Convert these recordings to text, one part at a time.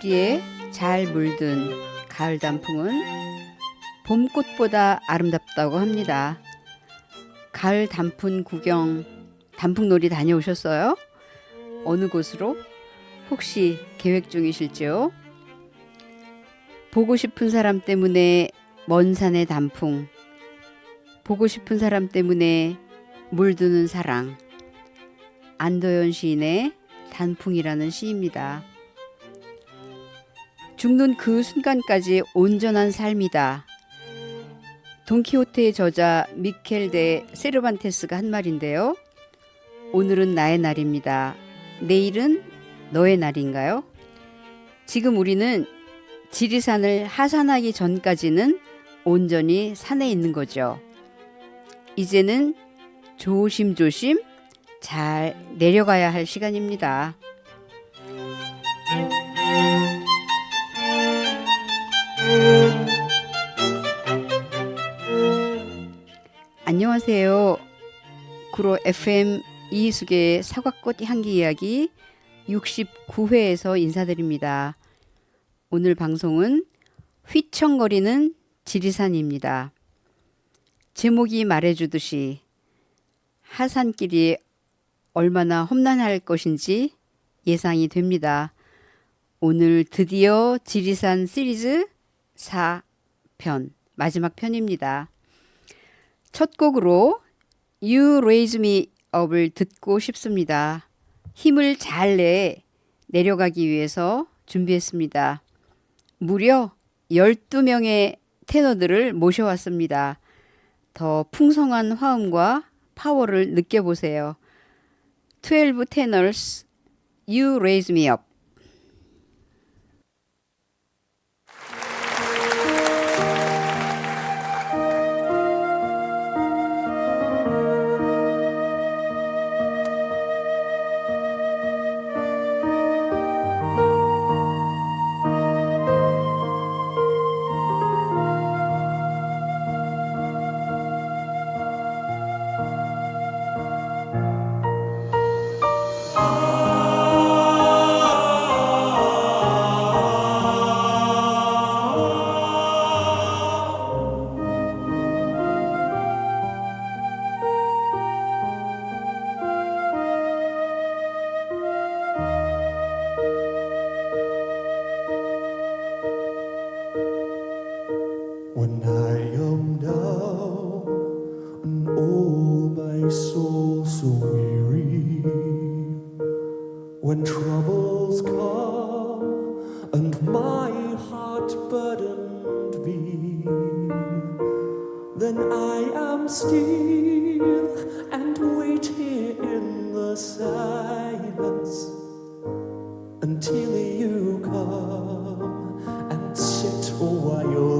풀뿌리에 잘 물든 가을 단풍은 봄꽃보다 아름답다고 합니다. 가을 단풍 구경, 단풍놀이 다녀오셨어요? 어느 곳으로? 혹시 계획 중이실지요? 보고 싶은 사람 때문에 먼 산의 단풍, 보고 싶은 사람 때문에 물드는 사랑. 안도현 시인의 단풍이라는 시입니다. 죽는 그 순간까지 온전한 삶이다. 돈키호테의 저자 미켈 데 세르반테스가 한 말인데요. 오늘은 나의 날입니다. 내일은 너의 날인가요? 지금 우리는 지리산을 하산하기 전까지는 온전히 산에 있는 거죠. 이제는 조심조심 잘 내려가야 할 시간입니다. 안녕하세요. 구로 FM 이수계의 사과꽃 향기 이야기 69회에서 인사드립니다. 오늘 방송은 휘청거리는 지리산입니다. 제목이 말해주듯이 하산길이 얼마나 험난할 것인지 예상이 됩니다. 오늘 드디어 지리산 시리즈 4편 마지막 편입니다. 첫 곡으로 You Raise Me Up을 듣고 싶습니다. 힘을 잘 내 내려가기 위해서 준비했습니다. 무려 12명의 테너들을 모셔왔습니다. 더 풍성한 화음과 파워를 느껴보세요. 12 tenors, You Raise Me Up.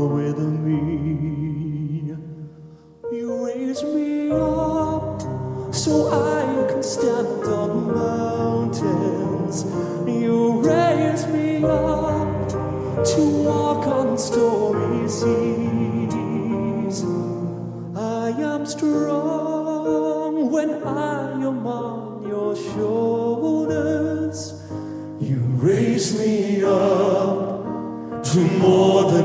With me. You raise me up so I can stand on mountains. You raise me up to walk on stormy seas. I am strong when I am on your shoulders. You raise me up to more than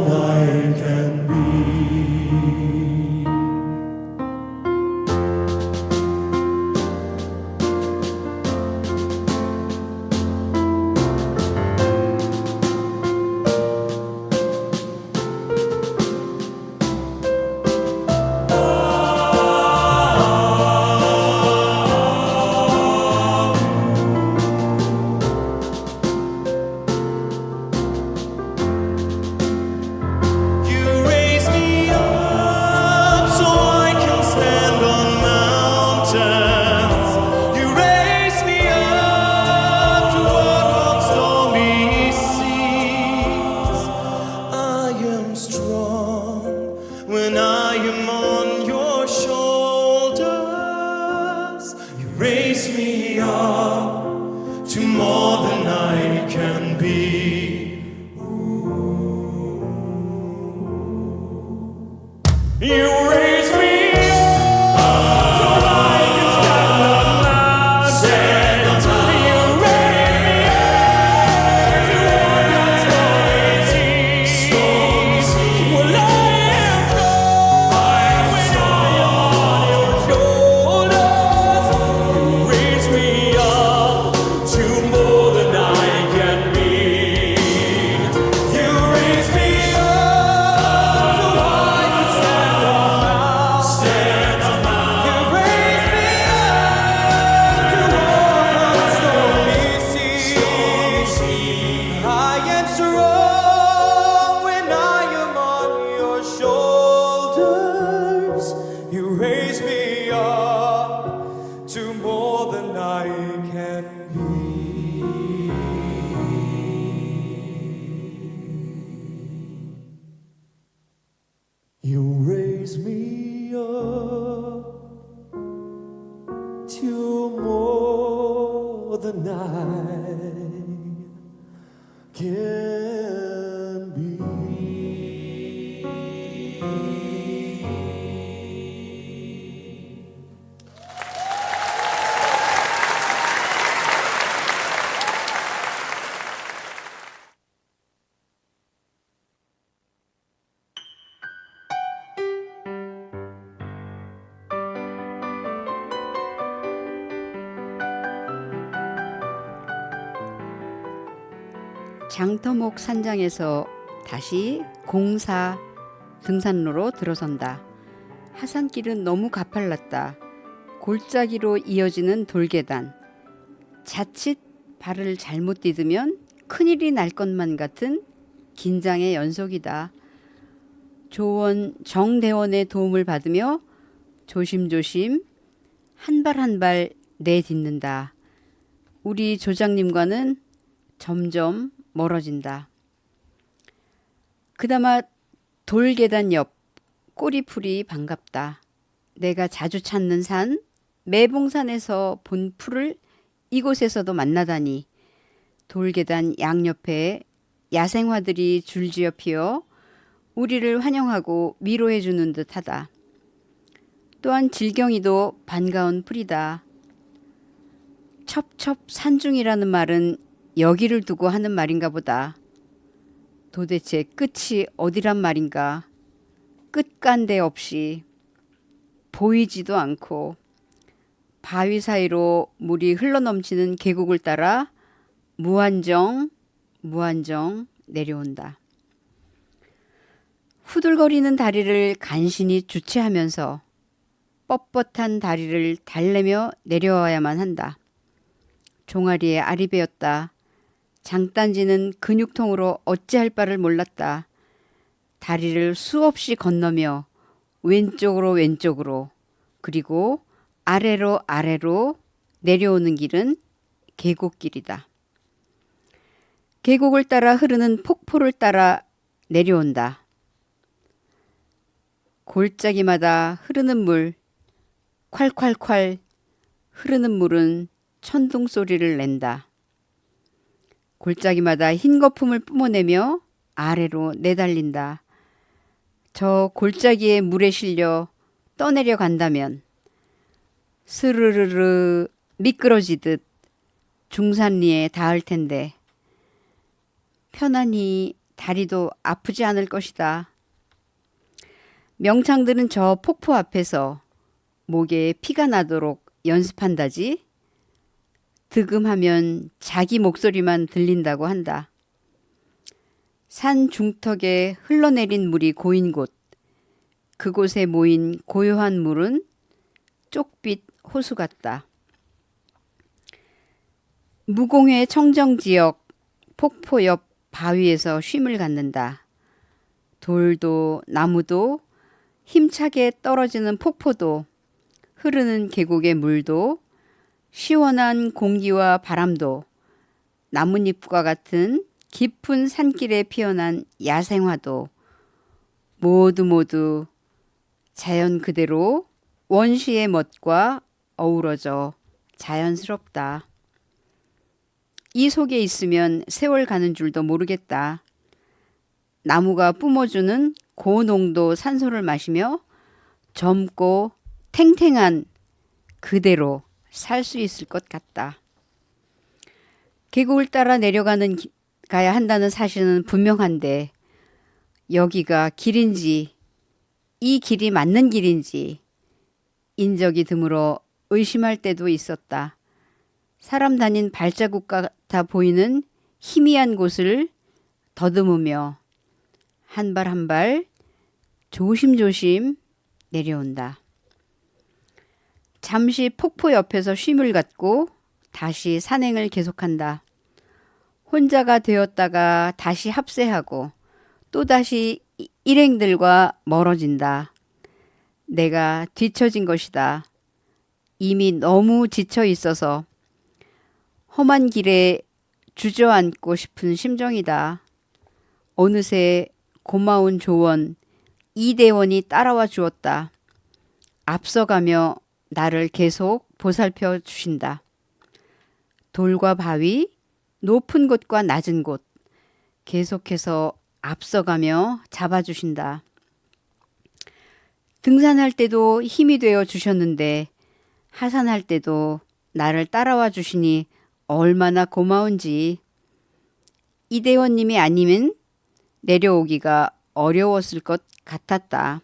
the night. Give 터목 산장에서 다시 공사 등산로로 들어선다. 하산길은 너무 가팔랐다. 골짜기로 이어지는 돌계단. 자칫 발을 잘못 디디면 큰일이 날 것만 같은 긴장의 연속이다. 조원 정대원의 도움을 받으며 조심조심 한 발 한 발 내딛는다. 우리 조장님과는 점점 멀어진다. 그나마 돌계단 옆 꼬리풀이 반갑다. 내가 자주 찾는 산 매봉산에서 본 풀을 이곳에서도 만나다니 돌계단 양옆에 야생화들이 줄지어 피어 우리를 환영하고 위로해 주는 듯하다. 또한 질경이도 반가운 풀이다. 첩첩 산중이라는 말은 여기를 두고 하는 말인가 보다. 도대체 끝이 어디란 말인가? 끝간데 없이 보이지도 않고 바위 사이로 물이 흘러넘치는 계곡을 따라 무한정 무한정 내려온다. 후들거리는 다리를 간신히 주체하면서 뻣뻣한 다리를 달래며 내려와야만 한다. 종아리에 알이 베었다. 장단지는 근육통으로 어찌할 바를 몰랐다. 다리를 수없이 건너며 왼쪽으로 왼쪽으로 그리고 아래로 아래로 내려오는 길은 계곡길이다. 계곡을 따라 흐르는 폭포를 따라 내려온다. 골짜기마다 흐르는 물, 콸콸콸 흐르는 물은 천둥 소리를 낸다. 골짜기마다 흰 거품을 뿜어내며 아래로 내달린다. 저 골짜기의 물에 실려 떠내려 간다면 스르르르 미끄러지듯 중산리에 닿을 텐데 편안히 다리도 아프지 않을 것이다. 명창들은 저 폭포 앞에서 목에 피가 나도록 연습한다지. 득음하면 자기 목소리만 들린다고 한다. 산 중턱에 흘러내린 물이 고인 곳, 그곳에 모인 고요한 물은 쪽빛 호수 같다. 무공회 청정 지역 폭포 옆 바위에서 쉼을 갖는다. 돌도 나무도 힘차게 떨어지는 폭포도 흐르는 계곡의 물도 시원한 공기와 바람도 나뭇잎과 같은 깊은 산길에 피어난 야생화도 모두 모두 자연 그대로 원시의 멋과 어우러져 자연스럽다. 이 속에 있으면 세월 가는 줄도 모르겠다. 나무가 뿜어주는 고농도 산소를 마시며 젊고 탱탱한 그대로 살 수 있을 것 같다. 계곡을 따라 내려가는 기- 가야 한다는 사실은 분명한데 여기가 길인지 이 길이 맞는 길인지 인적이 드물어 의심할 때도 있었다. 사람 다닌 발자국 같아 보이는 희미한 곳을 더듬으며 한 발 한발 조심조심 내려온다. 잠시 폭포 옆에서 쉼을 갖고 다시 산행을 계속한다. 혼자가 되었다가 다시 합세하고 또다시 이- 일행들과 멀어진다. 내가 뒤처진 것이다. 이미 너무 지쳐 있어서 험한 길에 주저앉고 싶은 심정이다. 어느새 고마운 조언, 이대원이 따라와 주었다. 앞서가며 나를 계속 보살펴 주신다. 돌과 바위, 높은 곳과 낮은 곳, 계속해서 앞서가며 잡아주신다. 등산할 때도 힘이 되어 주셨는데 하산할 때도 나를 따라와 주시니 얼마나 고마운지 이대원님이 아니면 내려오기가 어려웠을 것 같았다.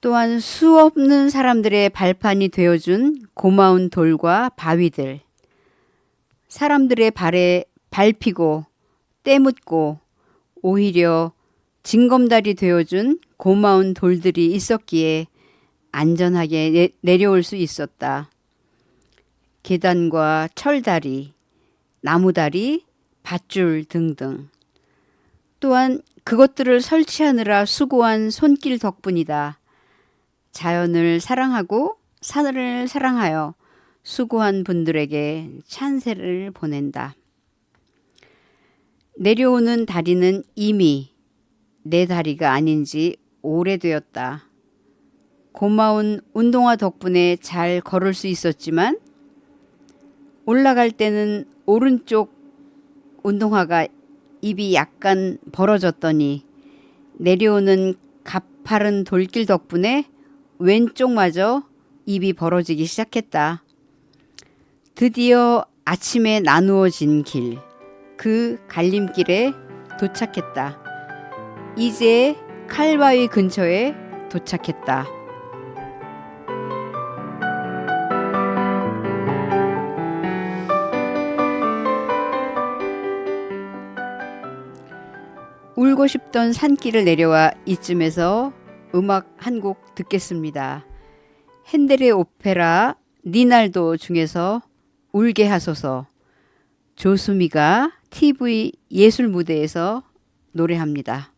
또한 수없는 사람들의 발판이 되어준 고마운 돌과 바위들, 사람들의 발에 밟히고 때묻고 오히려 징검다리 되어준 고마운 돌들이 있었기에 안전하게 내, 내려올 수 있었다. 계단과 철다리, 나무다리, 밧줄 등등. 또한 그것들을 설치하느라 수고한 손길 덕분이다. 자연을 사랑하고 산을 사랑하여 수고한 분들에게 찬세를 보낸다. 내려오는 다리는 이미 내 다리가 아닌지 오래되었다. 고마운 운동화 덕분에 잘 걸을 수 있었지만 올라갈 때는 오른쪽 운동화가 입이 약간 벌어졌더니 내려오는 가파른 돌길 덕분에 왼쪽마저 입이 벌어지기 시작했다. 드디어 아침에 나누어진 길, 그 갈림길에 도착했다. 이제 칼바위 근처에 도착했다. 울고 싶던 산길을 내려와 이쯤에서 음악 한 곡 듣겠습니다. 핸델의 오페라 니날도 중에서 울게 하소서 조수미가 TV 예술 무대에서 노래합니다.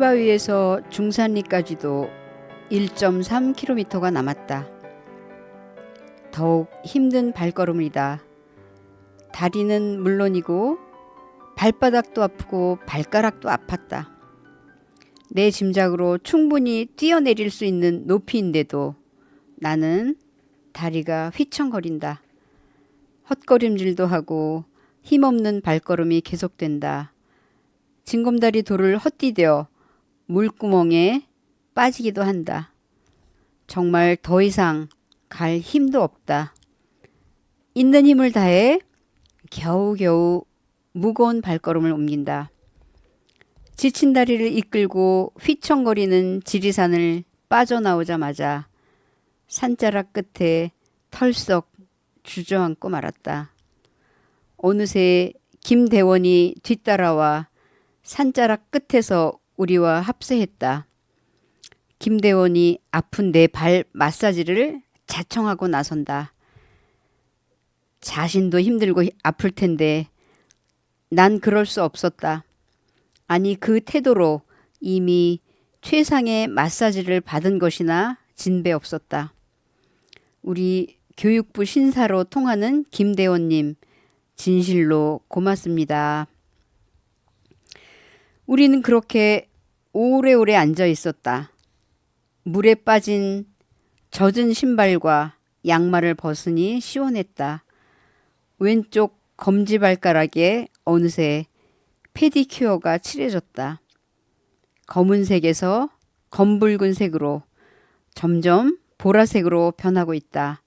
칼바위에서 중산리까지도 1.3km가 남았다. 더욱 힘든 발걸음이다. 다리는 물론이고 발바닥도 아프고 발가락도 아팠다. 내 짐작으로 충분히 뛰어내릴 수 있는 높이인데도 나는 다리가 휘청거린다. 헛걸음질도 하고 힘없는 발걸음이 계속된다. 징검다리 돌을 헛디뎌 물구멍에 빠지기도 한다. 정말 더 이상 갈 힘도 없다. 있는 힘을 다해 겨우겨우 무거운 발걸음을 옮긴다. 지친 다리를 이끌고 휘청거리는 지리산을 빠져나오자마자 산자락 끝에 털썩 주저앉고 말았다. 어느새 김대원이 뒤따라와 산자락 끝에서 우리와 합세했다. 김대원이 아픈 내 발 마사지를 자청하고 나선다. 자신도 힘들고 아플 텐데 난 그럴 수 없었다. 아니 그 태도로 이미 최상의 마사지를 받은 것이나 진배 없었다. 우리 교육부 신사로 통하는 김대원님 진실로 고맙습니다. 우리는 그렇게 오래오래 앉아 있었다. 물에 빠진 젖은 신발과 양말을 벗으니 시원했다. 왼쪽 검지 발가락에 어느새 페디큐어가 칠해졌다. 검은색에서 검붉은 색으로 점점 보라색으로 변하고 있다.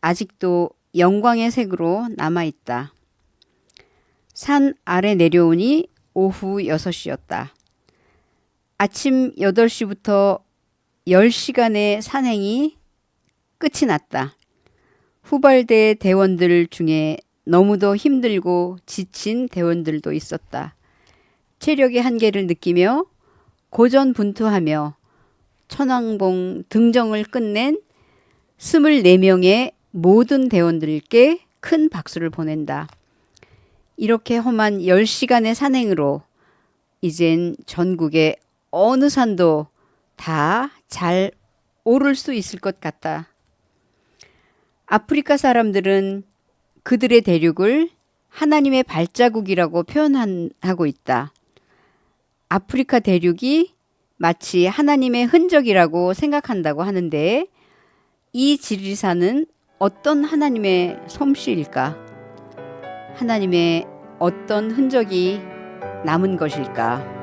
아직도 영광의 색으로 남아있다. 산 아래 내려오니 오후 6시였다. 아침 8시부터 10시간의 산행이 끝이 났다. 후발대 대원들 중에 너무도 힘들고 지친 대원들도 있었다. 체력의 한계를 느끼며 고전분투하며 천왕봉 등정을 끝낸 24명의 모든 대원들께 큰 박수를 보낸다. 이렇게 험한 10시간의 산행으로 이젠 전국의 어느 산도 다 잘 오를 수 있을 것 같다. 아프리카 사람들은 그들의 대륙을 하나님의 발자국이라고 표현하고 있다. 아프리카 대륙이 마치 하나님의 흔적이라고 생각한다고 하는데 이 지리산은 어떤 하나님의 솜씨일까? 하나님의 어떤 흔적이 남은 것일까?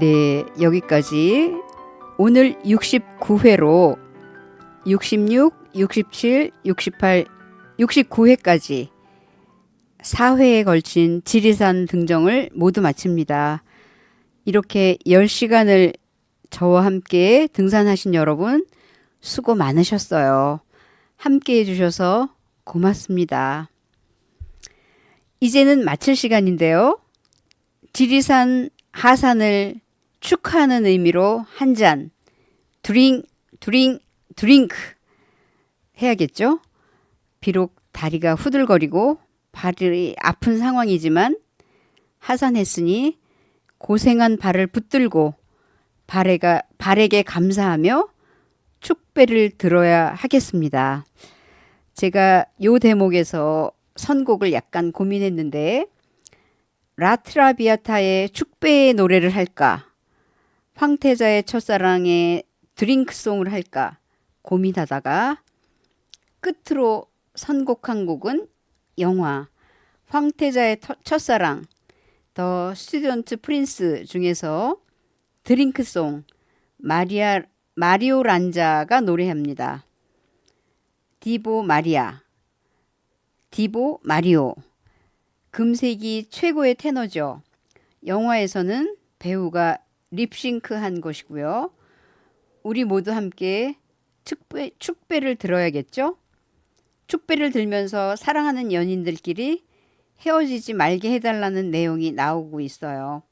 네, 여기까지 오늘 69회로 66, 67, 68, 69회까지 4회에 걸친 지리산 등정을 모두 마칩니다. 이렇게 10시간을 저와 함께 등산하신 여러분 수고 많으셨어요. 함께 해주셔서 고맙습니다. 이제는 마칠 시간인데요. 지리산 하산을 축하하는 의미로 한 잔, 드링, 드링, 드링크 해야겠죠? 비록 다리가 후들거리고 발이 아픈 상황이지만 하산했으니 고생한 발을 붙들고 발에가, 발에게 감사하며 축배를 들어야 하겠습니다. 제가 요 대목에서 선곡을 약간 고민했는데 라트라비아타의 축배의 노래를 할까? 황태자의 첫사랑의 드링크송을 할까? 고민하다가 끝으로 선곡한 곡은 영화 황태자의 터- 첫사랑 더 스튜던트 프린스 중에서 드링크송 마리아 마리오 란자가 노래합니다. 디보 마리아 디보 마리오 금색이 최고의 테너죠. 영화에서는 배우가 립싱크한 것이고요. 우리 모두 함께 축배, 축배를 들어야겠죠? 축배를 들면서 사랑하는 연인들끼리 헤어지지 말게 해달라는 내용이 나오고 있어요.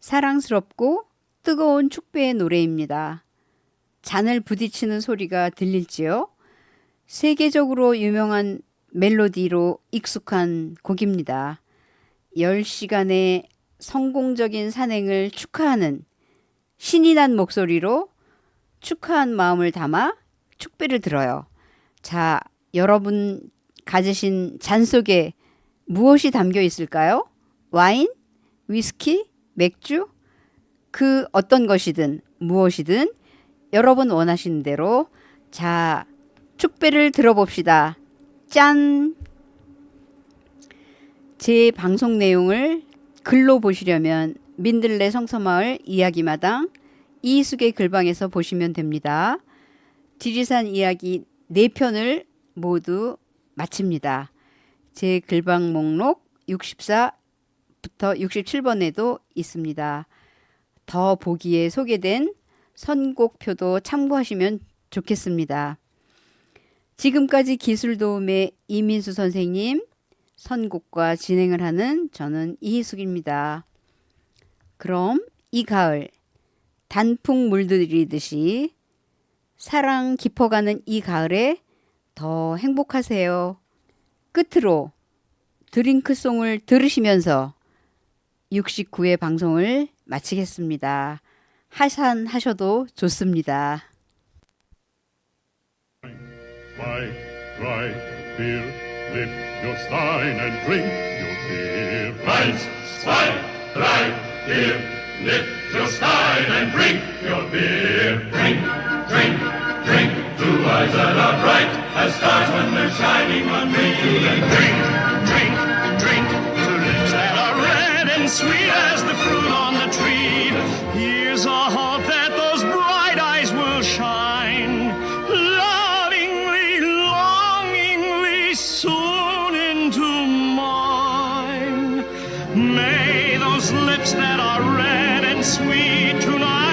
사랑스럽고 뜨거운 축배의 노래입니다. 잔을 부딪히는 소리가 들릴지요? 세계적으로 유명한 멜로디로 익숙한 곡입니다. 10시간의 성공적인 산행을 축하하는 신이 난 목소리로 축하한 마음을 담아 축배를 들어요. 자, 여러분 가지신 잔 속에 무엇이 담겨 있을까요? 와인? 위스키? 맥주? 그 어떤 것이든 무엇이든 여러분 원하시는 대로 자, 축배를 들어봅시다. 짠! 제 방송 내용을 글로 보시려면 민들레 성서마을 이야기마당 이수의 글방에서 보시면 됩니다. 지리산 이야기 4편을 모두 마칩니다. 제 글방 목록 64부터 67번에도 있습니다. 더 보기에 소개된 선곡표도 참고하시면 좋겠습니다. 지금까지 기술 도움의 이민수 선생님, 선곡과 진행을 하는 저는 이희숙입니다. 그럼 이 가을 단풍 물들이듯이 사랑 깊어가는 이 가을에 더 행복하세요. 끝으로 드링크송을 들으시면서 69회 방송을 마치겠습니다. 하산하셔도 좋습니다. Right, right, lift your stein and drink your beer. Eins, zwei, drei, vier, lift your stein and drink your beer. Drink, drink, drink, two eyes that are bright as stars when they're shining on me. Then drink, drink, drink, two lips that are red and sweet as the fruit on the tree. Here's a May those lips that are red and sweet tonight